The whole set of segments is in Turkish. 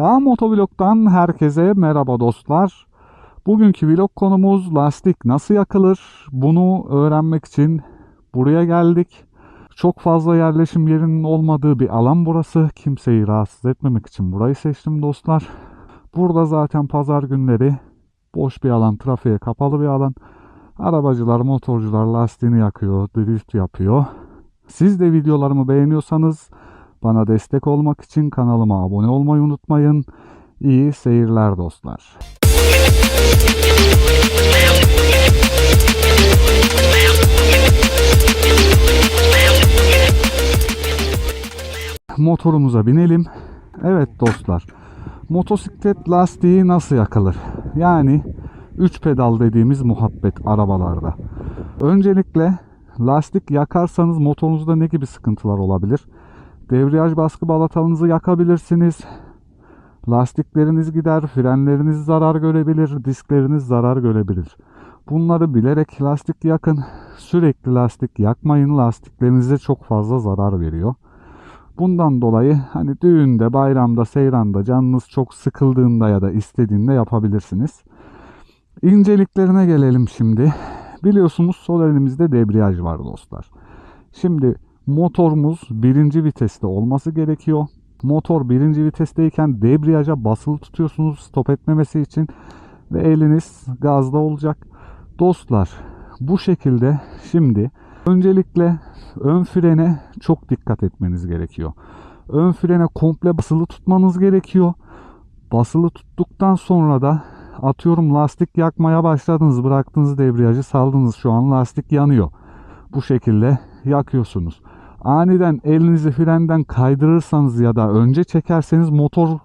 SA Motovlog'dan herkese merhaba dostlar. Bugünkü vlog konumuz lastik nasıl yakılır? Bunu öğrenmek için buraya geldik. Çok fazla yerleşim yerinin olmadığı bir alan burası. Kimseyi rahatsız etmemek için burayı seçtim dostlar. Burada zaten pazar günleri boş bir alan, trafiğe kapalı bir alan. Arabacılar, motorcular lastiğini yakıyor, drift yapıyor. Siz de videolarımı beğeniyorsanız bana destek olmak için kanalıma abone olmayı unutmayın. İyi seyirler dostlar. Motorumuza binelim. Evet dostlar. Motosiklet lastiği nasıl yakılır? Yani 3 pedal dediğimiz muhabbet arabalarda. Öncelikle lastik yakarsanız motorunuzda ne gibi sıkıntılar olabilir? Debriyaj baskı balatanınızı yakabilirsiniz. Lastikleriniz gider, frenleriniz zarar görebilir, diskleriniz zarar görebilir. Bunları bilerek lastik yakın. Sürekli lastik yakmayın. Lastiklerinize çok fazla zarar veriyor. Bundan dolayı hani düğünde, bayramda, seyranda canınız çok sıkıldığında ya da istediğinde yapabilirsiniz. İnceliklerine gelelim şimdi. Biliyorsunuz sol elimizde debriyaj var dostlar. Şimdi motorumuz birinci viteste olması gerekiyor. Motor birinci vitesteyken debriyaja basılı tutuyorsunuz stop etmemesi için ve eliniz gazda olacak. Dostlar bu şekilde şimdi öncelikle ön frene çok dikkat etmeniz gerekiyor. Ön frene komple basılı tutmanız gerekiyor. Basılı tuttuktan sonra da atıyorum lastik yakmaya başladınız bıraktınız debriyajı saldınız şu an lastik yanıyor. Bu şekilde yakıyorsunuz. Aniden elinizi frenden kaydırırsanız ya da önce çekerseniz motor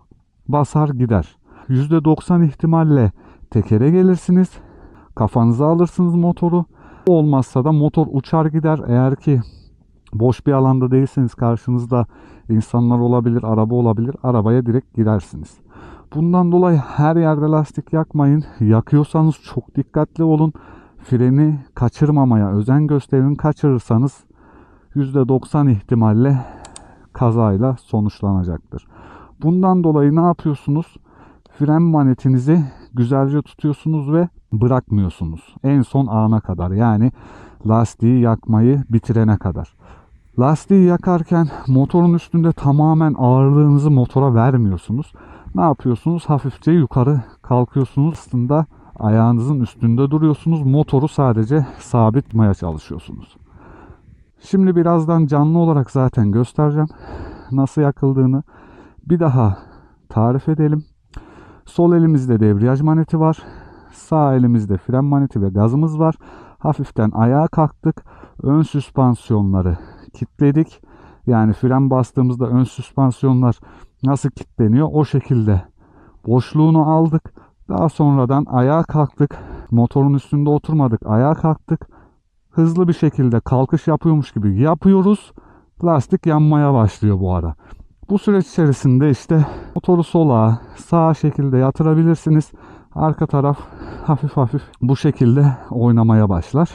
basar gider. %90 ihtimalle tekere gelirsiniz. Kafanıza alırsınız motoru. Olmazsa da motor uçar gider. Eğer ki boş bir alanda değilseniz karşınızda insanlar olabilir, araba olabilir. Arabaya direkt girersiniz. Bundan dolayı her yerde lastik yakmayın. Yakıyorsanız çok dikkatli olun. Freni kaçırmamaya özen gösterin. Kaçırırsanız %90 ihtimalle kazayla sonuçlanacaktır. Bundan dolayı ne yapıyorsunuz? Fren manetinizi güzelce tutuyorsunuz ve bırakmıyorsunuz. En son ana kadar yani lastiği yakmayı bitirene kadar. Lastiği yakarken motorun üstünde tamamen ağırlığınızı motora vermiyorsunuz. Ne yapıyorsunuz? Hafifçe yukarı kalkıyorsunuz. Aslında ayağınızın üstünde duruyorsunuz. Motoru sadece sabit tutmaya çalışıyorsunuz. Şimdi birazdan canlı olarak zaten göstereceğim nasıl yakıldığını. Bir daha tarif edelim. Sol elimizde debriyaj maneti var. Sağ elimizde fren maneti ve gazımız var. Hafiften ayağa kalktık. Ön süspansiyonları kilitledik. Yani fren bastığımızda ön süspansiyonlar nasıl kilitleniyor o şekilde boşluğunu aldık. Daha sonradan ayağa kalktık. Motorun üstünde oturmadık. Ayağa kalktık. Hızlı bir şekilde kalkış yapıyormuş gibi yapıyoruz. Lastik yanmaya başlıyor bu ara. Bu süreç içerisinde işte motoru sola, sağa şekilde yatırabilirsiniz. Arka taraf hafif hafif bu şekilde oynamaya başlar.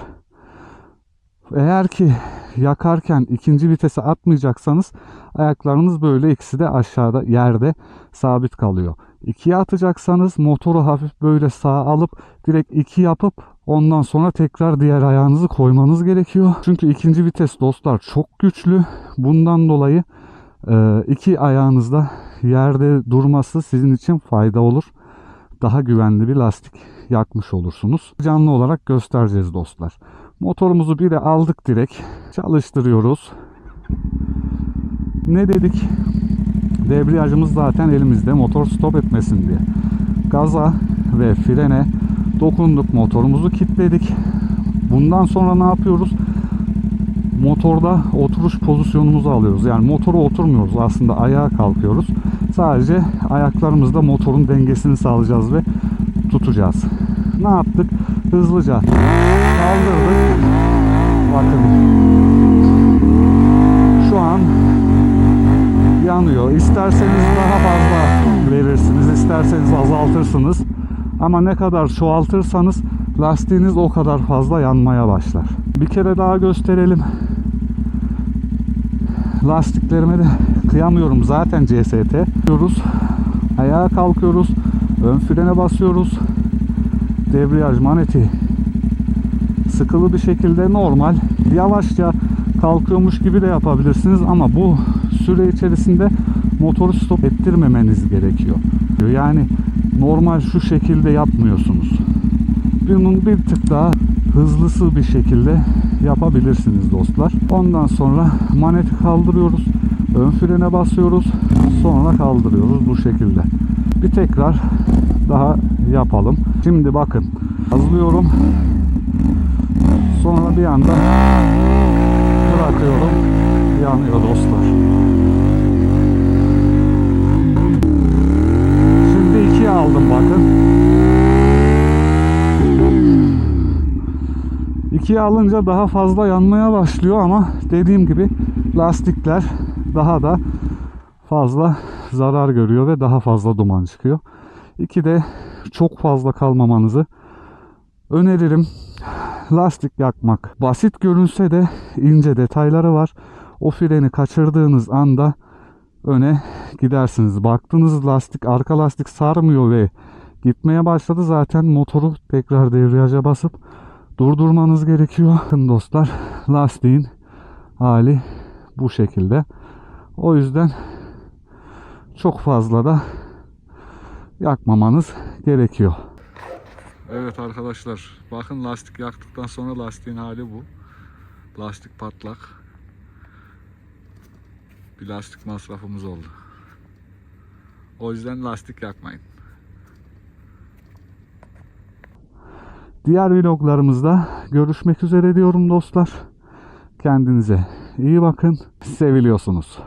Eğer ki yakarken ikinci vitese atmayacaksanız ayaklarınız böyle ikisi de aşağıda yerde sabit kalıyor. İkiye atacaksanız motoru hafif böyle sağa alıp direkt iki yapıp ondan sonra tekrar diğer ayağınızı koymanız gerekiyor. Çünkü ikinci vites dostlar çok güçlü. Bundan dolayı e, iki ayağınızda yerde durması sizin için fayda olur. Daha güvenli bir lastik yakmış olursunuz. Canlı olarak göstereceğiz dostlar. Motorumuzu bire aldık direkt. Çalıştırıyoruz. Ne dedik? Debriyajımız zaten elimizde motor stop etmesin diye. Gaza ve frene dokunduk motorumuzu kilitledik. Bundan sonra ne yapıyoruz? Motorda oturuş pozisyonumuzu alıyoruz. Yani motora oturmuyoruz aslında ayağa kalkıyoruz. Sadece ayaklarımızda motorun dengesini sağlayacağız ve tutacağız. Ne yaptık? Hızlıca kaldırdık. Bakın. Şu an yanıyor. İsterseniz daha fazla verirsiniz, isterseniz azaltırsınız. Ama ne kadar çoğaltırsanız lastiğiniz o kadar fazla yanmaya başlar. Bir kere daha gösterelim. Lastiklerime de kıyamıyorum zaten CST diyoruz. Ayağa kalkıyoruz. Ön frene basıyoruz. Debriyaj maneti sıkılı bir şekilde normal yavaşça kalkıyormuş gibi de yapabilirsiniz ama bu süre içerisinde motoru stop ettirmemeniz gerekiyor. Yani normal şu şekilde yapmıyorsunuz. Bunun bir tık daha hızlısı bir şekilde yapabilirsiniz dostlar. Ondan sonra maneti kaldırıyoruz. Ön frene basıyoruz. Sonra kaldırıyoruz bu şekilde. Bir tekrar daha yapalım. Şimdi bakın. Azlıyorum. Sonra bir anda bırakıyorum. Yanıyor dostlar. Şimdi ikiye aldım bakın. İkiye alınca daha fazla yanmaya başlıyor ama dediğim gibi lastikler daha da fazla zarar görüyor ve daha fazla duman çıkıyor. İki de çok fazla kalmamanızı öneririm. Lastik yakmak basit görünse de ince detayları var. O freni kaçırdığınız anda öne gidersiniz. Baktığınız lastik arka lastik sarmıyor ve gitmeye başladı zaten motoru tekrar debriyaja basıp durdurmanız gerekiyor. Bakın dostlar lastiğin hali bu şekilde. O yüzden çok fazla da yakmamanız gerekiyor. Evet arkadaşlar bakın lastik yaktıktan sonra lastiğin hali bu. Lastik patlak. Bir lastik masrafımız oldu. O yüzden lastik yakmayın. Diğer vloglarımızda görüşmek üzere diyorum dostlar. Kendinize iyi bakın. Seviliyorsunuz.